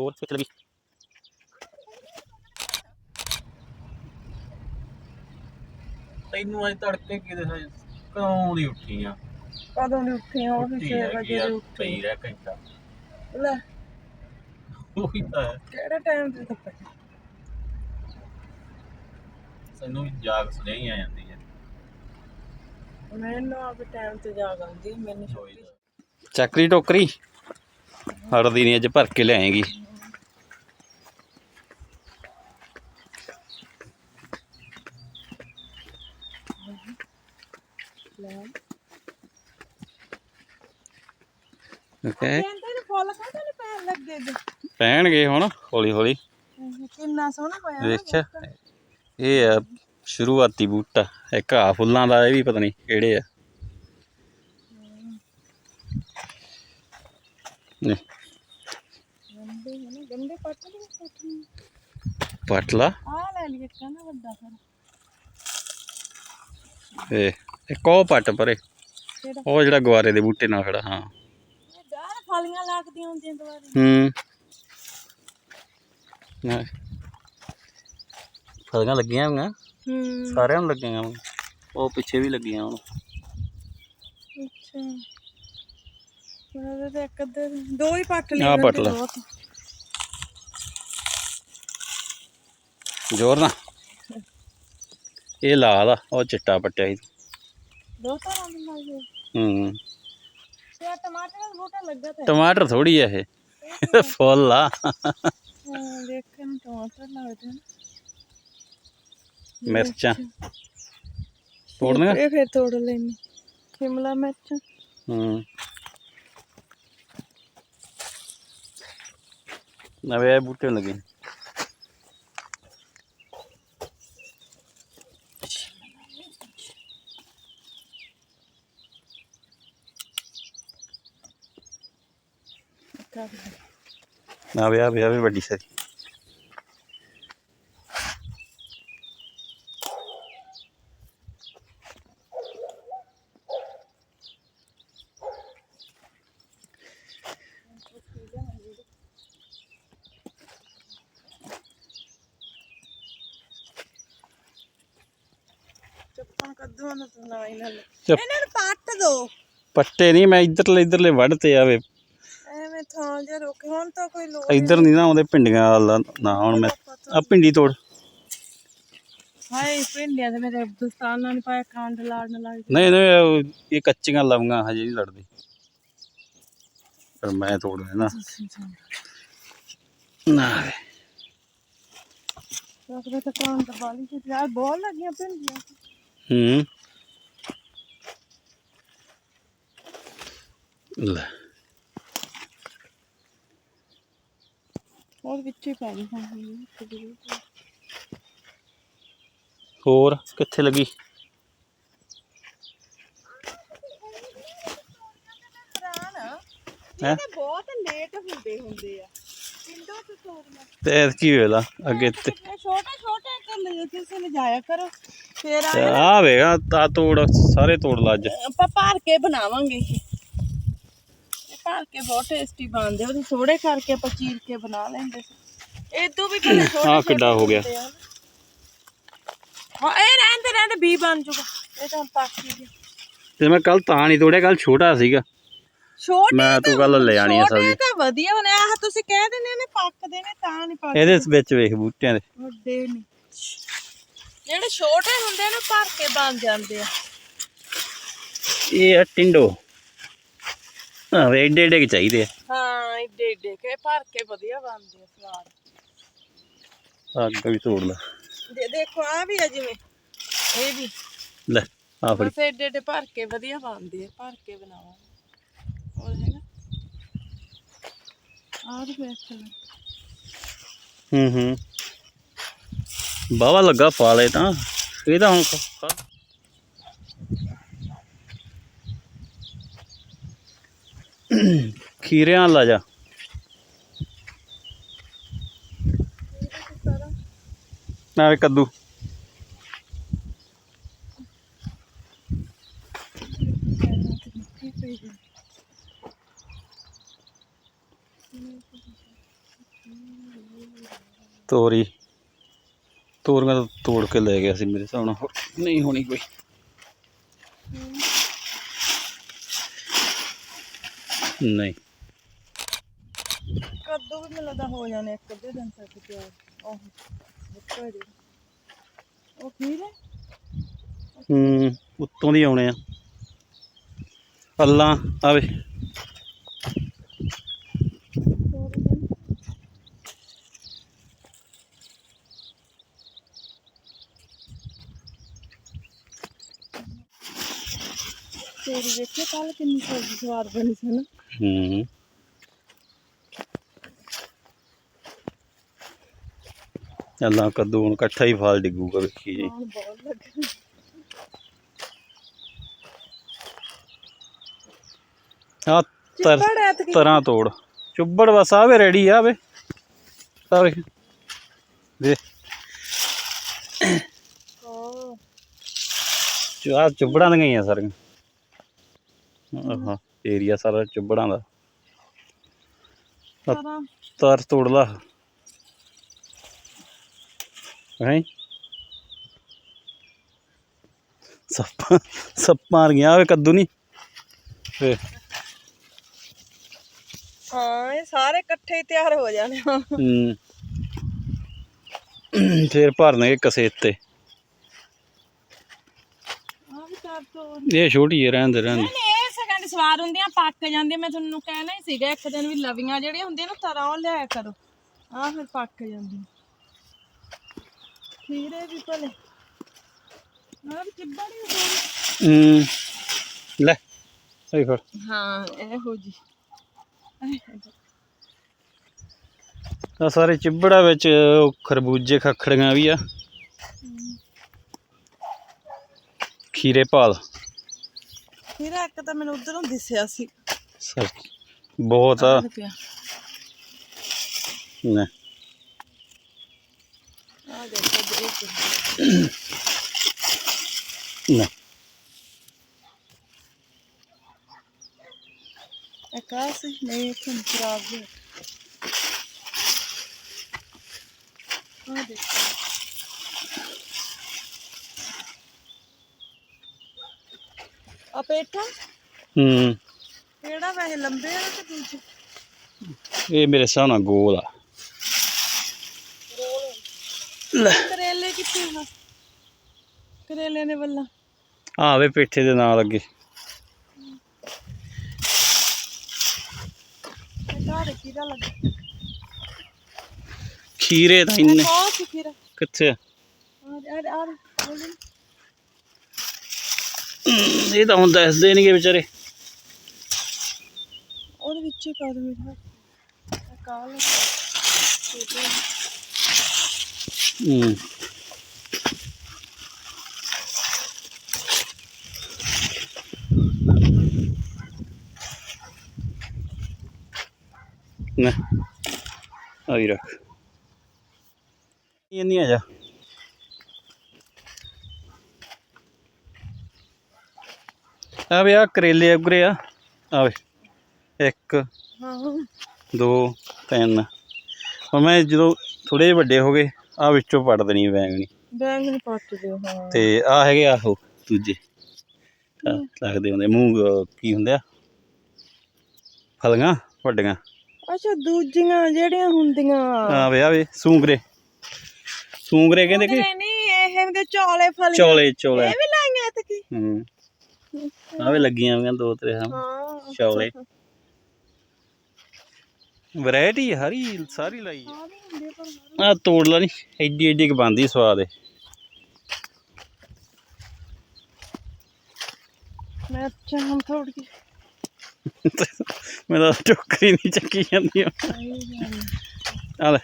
ਹੋਰ ਕਿੱਥੇ ਲੱਗੀ ਤੈਨੂੰ ਅੱਜ ਤੜਕੇ ਕਿਤੇ ਹੋਏ ਕਦੋਂ ਦੀ ਉੱਠੀ ਆ? ਕਦੋਂ ਦੀ ਉੱਠੀ ਆ? ਉਹ ਵੀ ਉੱਠੀ 6 ਹੈਗੀ ਵਜੇ ਦੀ ਉੱਠੀ। ਪਈ ਰਹਿ ਘੰਟਾ। ਲੈ। ਉਹੀ ਤਾਂ ਹੈ। ਕਿਹੜੇ ਟਾਈਮ ਤੇ ਤੱਕ ਵੀ ਜਾਗ ਸੁਣਿਆ ਹੀ ਆ ਜਾਂਦੀ ਹੈ। ਮੈਨੂੰ ਆਪ ਟਾਈਮ ਤੇ ਜਾਗ ਆਉਂਦੀ ਮੈਨੂੰ ਚੱਕਰੀ ਟੋਕਰੀ। ਹੜਦੀ ਨਹੀਂ ਅੱਜ ਭਰ ਕੇ ਲਿਆਏਗੀ ਲੈ ਓਕੇ ਫੁੱਲ ਪੈਣ ਲੱਗੇ ਦੇ ਪੈਣਗੇ ਹੁਣ ਹੌਲੀ ਹੌਲੀ। ਕਿੰਨਾ ਸੋਹਣਾ ਹੋਇਆ ਨਾ ਵੇਖਿਆ ਇਹ ਆ ਸ਼ੁਰੂਆਤੀ ਬੂਟਾ ਇੱਕ ਆ ਫੁੱਲਾਂ ਦਾ ਇਹ ਵੀ ਪਤਾ ਨਹੀਂ ਕਿਹੜੇ ਆ। ਨੇ ਗੰਡੇ ਨੇ ਗੰਡੇ ਪੱਟ ਦੇ ਪੱਟ ਲਈ। ਪੱਟ ਲਾ। ਆਹ ਲੈ ਲਈ ਇੱਕ ਨਾ ਵੱਡਾ ਸਾਰਾ। ਇਹ ਇੱਕ ਉਹ ਪੱਟ ਪਰੇ। ਉਹ ਜਿਹੜਾ ਗੁਆਰੇ ਦੇ ਬੂਟੇ ਨਾਲ ਖੜਾ ਹਾਂ। ਫਲੀਆਂ ਲੱਗਦੀਆਂ ਹੁੰਦੀਆਂ ਦੁਆਰੇ ਹੂੰ। ਨਾ ਫਲੀਆਂ ਲੱਗੀਆਂ ਹੋਈਆਂ? ਹੂੰ। ਸਾਰਿਆਂ ਨੂੰ ਲੱਗੀਆਂ ਹੋਈਆਂ। ਉਹ ਪਿੱਛੇ ਵੀ ਲੱਗੀਆਂ ਹੁਣ। ਅੱਛਾ। ਉਹਦੇ ਤੇ ਇੱਕ ਅੱਧੇ ਦੋ ਹੀ ਪੱਟ ਲਈ ਆਹ ਪੱਟ ਗੰਡੇ ਲੈ। ਬਹੁਤ। ਜ਼ੋਰ ਨਾ ਇਹ ਲਾਲ ਆ ਉਹ ਚਿੱਟਾ ਪੱਟਿਆ ਸੀ। ਦੋ ਤਰ੍ਹਾਂ ਦੇ ਲੱਗ ਹੂੰ। ਤੇ ਟਮਾਟਰ ਦਾ ਬੂਟਾ ਲੱਗਾ ਤੇ ਟਮਾਟਰ ਥੋੜੀ ਆ ਇਹ। ਫੁੱਲ ਆ। ਹਾਂ ਦੇਖਣ ਨੂੰ ਟਮਾਟਰ ਲੱਗਦੇ ਨੇ। ਮਿਰਚਾਂ। ਤੋੜਨੀਆਂ? ਇਹ ਫਿਰ ਤੋੜ ਲੈਣੀ ਸ਼ਿਮਲਾ ਮਿਰਚ। ਹੂੰ। ਨਵੇਂ ਬੂਟੇ ਲੱਗੇ। ਨਵੇਂ ਆ ਵੀ ਆ ਵੀ ਵੱਡੀ ਸਾਰੀ। ਨਾ ਨਾ ਇਹਨਾਂ ਨੂੰ। ਪੱਟ ਦੋ। ਪੱਟੇ ਨਹੀਂ ਮੈਂ ਇੱਧਰਲੇ ਇੱਧਰਲੇ ਵੱਢ ਤੇ ਆਵੇ ਐਵੇਂ ਥਾਂ ਜਿਹਾ ਰੁਕ ਹੁਣ ਤਾਂ ਕੋਈ ਲੋੜ ਇੱਧਰ ਨਹੀਂ ਨਾ ਆਉਂਦੇ ਪਿੰਡੀਆਂ ਵੱਲ ਨਾ ਹੁਣ ਮੈਂ ਆ ਪਿੰਡੀ ਤੋੜ। ਹਾਏ ਪਿੰਡਿਆਂ ਦੇ ਮੇਰੇ ਦੋਸਤਾਨਾਂ ਨੇ ਪਾਇਆ ਖੰਡ ਲਾੜਨ ਲੱਗ ਨਹੀਂ ਨਹੀਂ ਉਹ ਇਹ ਕੱਚੀਆਂ ਲਵੀਆਂ ਹਜੇ ਨਹੀਂ ਲੜਦੀ। ਪਰ ਮੈਂ ਤੋੜ ਦੇਣਾ। ਨਾ ਵੇ। ਰੱਖਦੇ ਤਾਂ ਕਾਂ ਦਾ ਬਾਲੀ ਤੇ ਯਾਰ ਬਹੁਤ ਲੱਗੀਆਂ ਪਿੰਡੀਆਂ ਹੂੰ। ਲੈ। ਹੋਰ ਵਿੱਚ ਹੀ ਪੈ ਗਈ ਹੁਣ ਹੋਰ। ਕਿੱਥੇ ਲੱਗੀ? ਹੈਂ? ਇਹ ਬਹੁਤ ਲੇਟ ਹੁੰਦੇ ਹੁੰਦੇ ਆ। ਪਿੰਡੋਂ ਤੋਂ ਤੋੜਨਾ ਤੇ ਕੀ ਵੇਲਾ ਅੱਗੇ ਤੇ ਇਹ ਛੋਟੇ ਛੋਟੇ ਕੰਨੇ ਕਿਸੇ ਨੇ ਜਾਇਆ ਕਰੋ। ਫੇਰ ਤੇ ਆ ਆ ਵੇਗਾ ਤਾ ਤੋੜ ਸਾਰੇ ਤੋੜ ਲਾ ਅੱਜ। ਆਪਾਂ ਭਰ ਕੇ ਬਣਾਵਾਂਗੇ ਇਹ ਇਹ। ਭਰ ਕੇ ਬਹੁਤ ਟੇਸਟੀ ਬਣਦੇ ਉਹਦੇ ਥੋੜੇ ਕਰਕੇ ਆਪਾਂ ਚੀਰ ਕੇ ਬਣਾ ਲੈਂਦੇ ਇਦੋਂ ਵੀ ਬੜੇ ਛੋਟੇ ਆਹ ਕਿੱਡਾ ਹੋ ਗਿਆ। ਆ। ਹਾਂ ਇਹ ਰਹਿੰਦੇ ਰਹਿੰਦੇ ਬੀ ਬਣ ਜੂਗਾ। ਇਹ ਤਾਂ ਪੱਕ ਗਿਆ। ਤੇ ਮੈਂ ਕੱਲ ਤਾਂ ਨਹੀਂ ਤੋੜਿਆ ਕੱਲ ਛੋਟਾ ਸੀਗਾ। ਛੋਟੇ ਮੈਂ ਤੂੰ ਕੱਲ ਲੈ ਆਣੀ ਆ ਛੋਟੇ ਸਬਜ਼ੀ। ਤਾਂ ਵਧੀਆ ਬਣੇ ਆਹ ਤੁਸੀਂ ਕਹਿ ਦਿੰਦੇ ਨੇ ਪੱਕਦੇ ਨੇ ਤਾਂ ਨਹੀਂ ਪੱਕਦੇ। ਇਹਦੇ ਵਿੱਚ ਵੇਖ ਬੂਟਿਆਂ ਦੇ। ਵੱਡੇ ਨਹੀਂ ਜਿਹੜੇ ਛੋਟੇ ਹੁੰਦੇ ਨੇ ਭਰ ਕੇ ਬਣ ਜਾਂਦੇ ਆ। ਇਹ ਆ ਟਿੰਡੋ। ਹਾਂ ਵੇ ਏਡੇ ਏਡੇ ਕੁ ਚਾਹੀਦੇ ਆ। ਹਾਂ ਏਡੇ ਏਡੇ ਕੇ ਭਰ ਕੇ ਵਧੀਆ ਬਣਦੇ ਆ ਸਵਾਦ। ਅੱਗ ਵੀ ਤੋੜ ਲਾ ਦੇ ਦੇਖੋ ਆ ਵੀ ਆ ਜਿਵੇਂ ਇਹ ਵੀ। ਲੈ ਆ ਫੜੀ। ਬਸ ਏਡੇ ਏਡੇ ਭਰ ਕੇ ਵਧੀਆ ਬਣਦੇ ਆ ਭਰ ਕੇ ਬਣਾਵਾਂਗੇ ਹੋਰ ਹੈਗਾ ਆਹ ਵੇਖ ਲੈ ਹੂੰ ਹੂੰ। ਬਾਵਾ ਲੱਗਾ ਫਾਲੇ ਤਾਂ ਇਹ ਤਾਂ ਹੁਣ ਖ- ਖੀਰਿਆਂ ਲਾ ਜਾ। ਨਾਲੇ ਕੱਦੂ। ਤੋਰੀ। ਤੋਰੀਆਂ ਤਾਂ ਤੋੜ ਕੇ ਲੈ ਗਿਆ ਸੀ ਮੇਰੇ ਹਿਸਾਬ ਨਾਲ। ਨਹੀਂ ਹੋਣੀ ਕੋਈ। ਨਹੀਂ। ਕੱਦੂ ਵੀ ਮੈਨੂੰ ਲੱਗਦਾ ਹੋ ਜਾਣੇ ਇੱਕ ਅੱਧੇ ਦਿਨ ਤੱਕ ਤਿਆਰ ਉਹ ਬੱਕਾ ਜੀ। ਉਹ ਖੀਰ ਹੈ ਹੂੰ ਉੱਤੋਂ ਦੀ ਆਉਣੇ ਆ। ਅੱਲਾ ਆਵੇ ਤੇਰੀ ਵੇਖੇ ਕੱਲ ਕਿੰਨੀ ਸਵਾਦ ਬਣੀ ਸੀ ਨਾ। ਹੂੰ। ਅੱਲਾ ਕੱਦੂ ਹੁਣ ਇਕੱਠਾ ਹੀ ਫਲ ਡਿੱਗੂਗਾ ਵੇਖੀ ਜੀ। ਬਹੁਤ ਆ ਤਰ ਤਰਾਂ ਤੋੜ। ਚੁੱਬੜ ਬਸ ਆਵੇ ਰੈਡੀ ਆਵੇ ਆਵੇ ਦੇ ਆ ਚੁੱਬੜਾਂ ਦੀਆਂ ਹੀ ਆ ਸਾਰੀਆਂ। ਆਹਾ। ਏਰੀਆ ਸਾਰਾ ਚੁੱਬੜਾਂ ਦਾ। ਤਰਾਂ ਤਾਰ ਤੋੜ ਲਾ ਹੈ? ਸੱਪਾਂ ਸੱਪਾਂ ਆ ਗਈਆਂ ਆਵੇ ਕੱਦੂ ਨਹੀਂ ਵੇ। ਹਾਂ ਇਹ ਸਾਰੇ ਇਕੱਠੇ ਹੀ ਤਿਆਰ ਹੋ ਜਾਣੇ ਹੂੰ। ਫੇਰ ਭਰਨਗੇ ਕਸੇਤੇ ਆ ਵੀ ਚਾਰ ਤੋਂ ਇਹ ਛੋਟੀ ਹੈ ਰਹਿਣ ਦੇ ਰਹਿਣ ਦੇ। ਨਹੀਂ ਇਹ ਸੈਕਿੰਡ ਸਵਾਦ ਹੁੰਦੀਆਂ ਪੱਕ ਜਾਂਦੀਆਂ। ਮੈਂ ਤੁਹਾਨੂੰ ਕਹਿਣਾ ਹੀ ਸੀਗਾ ਇੱਕ ਦਿਨ ਵੀ ਲਵੀਆਂ ਜਿਹੜੀਆਂ ਹੁੰਦੀਆਂ ਨਾ ਤਰਾਂ ਉਹ ਲਿਆ ਕਰੋ। ਆ ਫਿਰ ਪੱਕ ਜਾਂਦੀਆਂ। ਖੀਰੇ ਵੀ ਭਲੇ। ਆ ਵੀ ਹੋ ਹੂੰ ਲੈ ਇਹ ਫੜ। ਹਾਂ ਇਹੋ ਜੀ ਆ ਸਾਰੇ ਚਿੱਬੜਾ ਵਿੱਚ ਖਰਬੂਜੇ ਖਖੜੀਆਂ ਵੀ ਆ। ਖੀਰੇ ਪਾਲ। ਖੀਰਾ ਇੱਕ ਤਾਂ ਮੈਨੂੰ ਉਧਰੋਂ ਦਿਸਿਆ ਸੀ। ਸਰ ਬਹੁਤ ਆ। ਆਹ ਪਿਆ ਲੈ। ਆ ਦੇਖੋ ਬਰੀਕ ਲੈ। ਇੱਕ ਆ ਸੀ? ਨਹੀਂ ਇੱਕ ਨੂੰ ਖਰਾਬ ਹੋ ਆ ਦੇਖੋ। ਆ ਪੇਠਾ ਹੂੰ ਕਿਹੜਾ ਵੈਸੇ ਲੰਬੇ ਆ ਕਿ ਦੂਜੇ ਇਹ ਮੇਰੇ ਹਿਸਾਬ ਨਾਲ ਗੋਲ ਆ ਲੈ ਕਰੇਲੇ ਕਿੱਥੇ ਆ ਕਰੇਲੇ ਨੇ ਵੱਲਾ ਆਵੇ ਪੇਠੇ ਦੇ ਨਾਲ ਅੱਗੇ ਇਹ ਘਰ ਕਿਹਦਾ ਲੱਗਾ ਖੀਰੇ ਤਾਂ ਇੰਨੇ ਕਿੱਥੇ ਆ ਆ ਆ ਆ ਇਹ ਤਾਂ ਹੁਣ ਦੱਸਦੇ ਨਹੀਂਗੇ ਵਿਚਾਰੇ। ਉਹਦੇ ਵਿੱਚ ਹੀ ਪਾ ਦੇ ਮੇਰਾ ਕਾਲ ਹੂੰ ਨਾ ਆਈ ਰੱਖ। ਇਹ ਨਹੀਂ ਆ ਜਾ। ਆ ਵੀ ਆ ਕਰੇਲੇ ਉਗਰੇ ਆ। ਆਵੇ ਇੱਕ ਹਾਂ ਦੋ ਤਿੰਨ। ਹੁਣ ਮੈਂ ਜਦੋਂ ਥੋੜੇ ਜਿਹੇ ਵੱਡੇ ਹੋ ਗਏ ਆ ਵਿੱਚੋਂ ਪੱਟ ਦੇਣੀ ਬੈਂਗਣੀ ਬੈਂਗਣ ਪੱਟ ਦਿਓ ਹਾਂ। ਤੇ ਆ ਹੈਗੇ ਆਹੋ ਦੂਜੇ। ਆਹ ਲੱਗਦੇ ਹੁੰਦੇ ਮੂੰਹ ਕੀ ਹੁੰਦੇ ਆ? ਫਲੀਆਂ ਵੱਡੀਆਂ। ਅੱਛਾ ਦੂਜੀਆਂ ਜਿਹੜੀਆਂ ਹੁੰਦੀਆਂ। ਆ ਵੇ ਆ ਵੇ ਸੂੰਗਰੇ। ਸੂੰਗਰੇ ਕਹਿੰਦੇ ਕਿ ਨਹੀਂ ਨਹੀਂ ਇਹ ਹੁੰਦੇ ਚੌਲੇ ਫਲੀਆਂ। ਚੌਲੇ ਚੌਲੇ। ਇਹ ਵੀ ਲਾਈਆਂ ਤੇ ਕੀ? ਹੂੰ। ਆ ਵੇ ਲੱਗੀਆਂ ਹੋਈਆਂ ਦੋ ਤਰੇ ਹਾਂ। ਹਾਂ ਚੌਲੇ ਵੈਰਾਈਟੀ ਹਰੀ ਸਾਰੀ ਲਾਈ ਆ। ਤੋੜ ਲਾ ਨਹੀਂ ਐਡੀ ਐਡੀ ਕ ਬੰਦੀ ਸਵਾਦ ਏ। ਮੈਂ ਚਾਹਾਂ ਥੋੜੀ ਮੇਰਾ ਟੋਕਰੀ ਨਹੀਂ ਚੱਕੀ ਜਾਂਦੀ। ਆ। ਲੈ।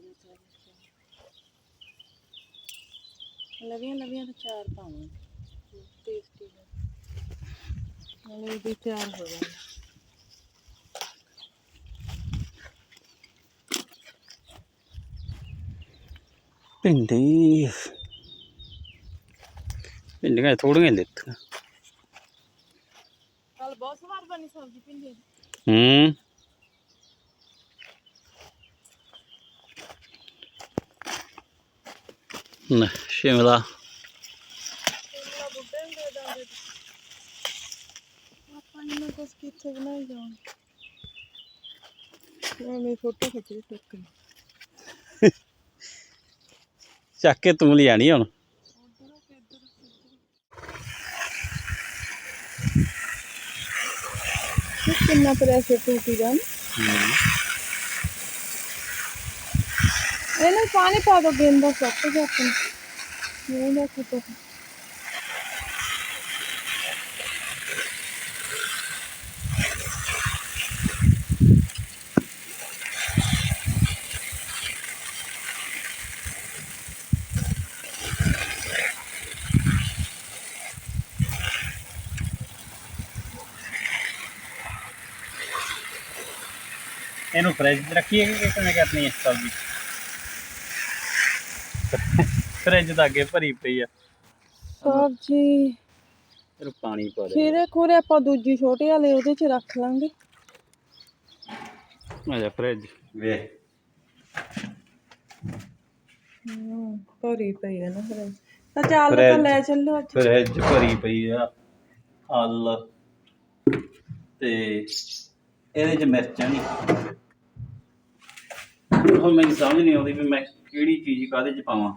ਤਾਜ਼ਾ ਤਾਜ਼ਾ ਲਵੀਆਂ ਲਵੀਆਂ ਤਾਂ ਚਾਰ ਪਾਵਾਂ। ਟੇਸਟੀ ਹੈ ਨਾਲੇ ਇਹ ਵੀ ਤਿਆਰ ਹੋ ਗਿਆ ਭਿੰਡੀ। ਭਿੰਡੀਆਂ ਥੋੜੀਆਂ ਲਿੱਤੀਆਂ। ਕੱਲ ਬਹੁਤ ਸਵਾਦ ਬਣੀ ਸਬਜ਼ੀ ਭਿੰਡੀ। ਹੂੰ। ਨਾ ਸ਼ਿਮਲਾ ਆਪਾਂ ਨੇ ਕੁਛ ਕਿੱਥੇ ਬਣਾਈ ਜਾਣ ਮੈਂ ਫੋਟੋ ਖਿੱਚ ਰਹੀ ਟੁੱਕ ਚੱਕ ਕੇ ਤੂੰ ਲਿਆਣੀ ਹੁਣ। ਕਿੰਨਾ ਪ੍ਰੈਸ਼ਰ ਟੂਟੀ ਦਾ ਇਹਨੂੰ ਪਾਣੀ ਪਾ ਦੋ ਗੇਂਦਾ ਸੱਟ ਜਾ ਆਪਣੀ ਨਹੀਂ ਨਾ ਕੁੱਟ ਇਹਨੂੰ ਫ੍ਰਿਜ 'ਚ ਰੱਖੀਏ ਕਿ ਕਿਵੇਂ ਕਰਨੀ ਹੈ ਸਬਜ਼ੀ ਫ੍ਰਿਜ ਤਾਂ ਅੱਗੇ ਭਰੀ ਪਈ ਆ। ਸਬਜੀ ਇਹਨੂੰ ਪਾਣੀ ਪਾ ਦੇ। ਖੀਰੇ ਖੂਰੇ ਆਪਾਂ ਦੂਜੀ ਛੋਟੇ ਵਾਲੇ ਉਹਦੇ ਚ ਰੱਖ ਲਾਂਗੇ। ਆ ਜਾ ਫ੍ਰਿਜ। ਵੇ ਹੂੰ ਭਰੀ ਪਈ ਹੈ ਨਾ ਫਿਰ ਤਾਂ ਚੱਲ ਤਾਂ ਫਰਿੱਜ। ਲੈ ਚੱਲੋ ਅੱਜ। ਫ੍ਰਿਜ ਭਰੀ ਪਈ ਆ ਹੱਲ। ਤੇ ਇਹਦੇ 'ਚ ਮਿਰਚਾਂ ਨਹੀਂ ਹੁਣ ਮੈਨੂੰ ਸਮਝ ਨਹੀਂ ਆਉਂਦੀ ਵੀ ਮੈਂ ਕਿਹੜੀ ਚੀਜ਼ ਕਾਹਦੇ 'ਚ ਪਾਵਾਂ।